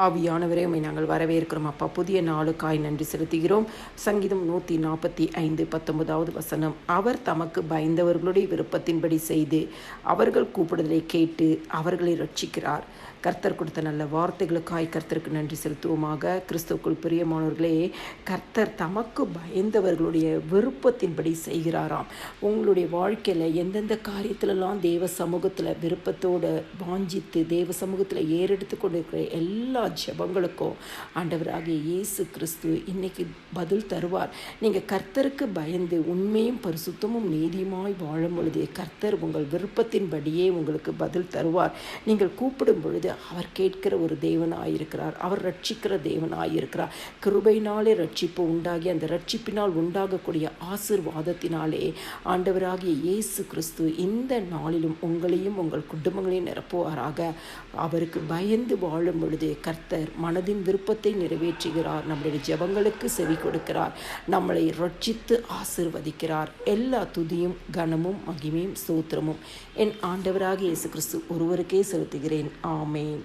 ஆவியானவரே உண்மை நாங்கள் வரவேற்கிறோம். அப்பா புதிய நாளுக்காய் நன்றி செலுத்துகிறோம். சங்கீதம் நூற்றி நாற்பத்தி ஐந்து பத்தொன்பதாவது வசனம். அவர் தமக்கு பயந்தவர்களுடைய விருப்பத்தின்படி செய்து அவர்கள் கூப்பிடுதலை கேட்டு அவர்களை ரட்சிக்கிறார். கர்த்தர் கொடுத்த நல்ல வார்த்தைகளுக்காய் கர்த்தருக்கு நன்றி செலுத்துவோமாக. கிறிஸ்துக்குள் பிரியமானவர்களே கர்த்தர் தமக்கு பயந்தவர்களுடைய விருப்பத்தின்படி செய்கிறாராம். உங்களுடைய வாழ்க்கையில் எந்தெந்த காரியத்திலலாம் தேவ சமூகத்தில் விருப்பத்தோடு வாஞ்சித்து தேவ சமூகத்தில் ஏறெடுத்து கொண்டிருக்கிற எல்லா எல்லா ஜபங்களுக்கும் ஆண்டவராகிய இயேசு கிறிஸ்து இன்னைக்கு பதில் தருவார். நீங்கள் கர்த்தருக்கு பயந்து உண்மையும் பரிசுத்தமும் நீதியுமாய் வாழும் பொழுது கர்த்தர் உங்கள் விருப்பத்தின்படியே உங்களுக்கு பதில் தருவார். நீங்கள் கூப்பிடும் பொழுது அவர் கேட்கிற ஒரு தேவனாயிருக்கிறார். அவர் ரட்சிக்கிற தேவனாயிருக்கிறார். கிருபையினாலே ரட்சிப்பு உண்டாகி அந்த ரட்சிப்பினால் உண்டாகக்கூடிய ஆசிர்வாதத்தினாலே ஆண்டவராகிய இயேசு கிறிஸ்து இந்த நாளிலும் உங்களையும் உங்கள் குடும்பங்களையும் நிரப்புவாராக. அவருக்கு பயந்து வாழும் பொழுது கர்த்தர் மனதின் விருப்பத்தை நிறைவேற்றுகிறார். நம்முடைய ஜெபங்களுக்கு செவி கொடுக்கிறார். நம்மளை ரட்சித்து ஆசிர்வதிக்கிறார். எல்லா துதியும் கனமும் மகிமையும் சூத்திரமும் என் ஆண்டவராக இயேசு கிறிஸ்து ஒருவருக்கே செலுத்துகிறேன். ஆமேன்.